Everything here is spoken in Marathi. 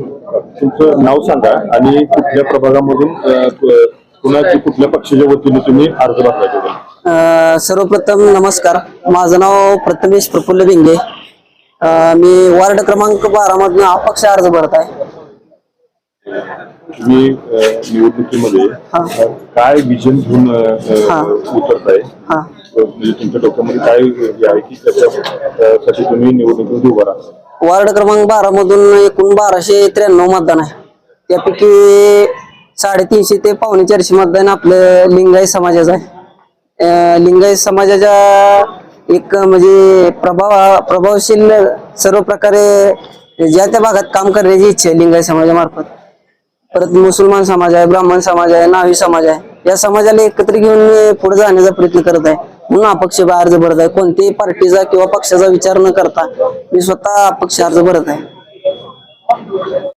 तुमचं नाव सांगा आणि कुठल्या प्रभागामधून कुणाची कुठल्या पक्षाच्या वतीने तुम्ही अर्ज भरला सर्वप्रथम नमस्कार. माझं नाव प्रथमेश प्रफुल्ल भिंगे मी वार्ड क्रमांक बारा मधून अपक्ष अर्ज भरत आहे. तुम्ही निवडणुकीमध्ये काय विजन घेऊन हा. उतरताय? म्हणजे तुमच्या डोक्यामध्ये काय आहे की त्याच्यासाठी तुम्ही निवडणुकीमध्ये उभा राहा वार्ड क्रमांक बारा मधून एकूण बाराशे त्र्याण्णव मतदान आहे. त्यापैकी साडेतीनशे ते पावणे चारशे मतदान आपलं लिंगायत समाजाचं आहे. लिंगायत समाजाच्या एक म्हणजे प्रभाव प्रभावशील सर्व प्रकारे ज्या त्या भागात काम करण्याची इच्छा आहे लिंगायत समाजामार्फत. परत मुसलमान समाज आहे ब्राह्मण समाज आहे नावी समाज आहे. या समाजाला एकत्र घेऊन मी पुढे जाण्याचा प्रयत्न करत आहे. म्हणून अपक्ष अर्ज भरत आहे. कोणत्याही पार्टीचा किंवा पक्षाचा विचार न करता मी स्वतः अपक्ष अर्ज भरत आहे.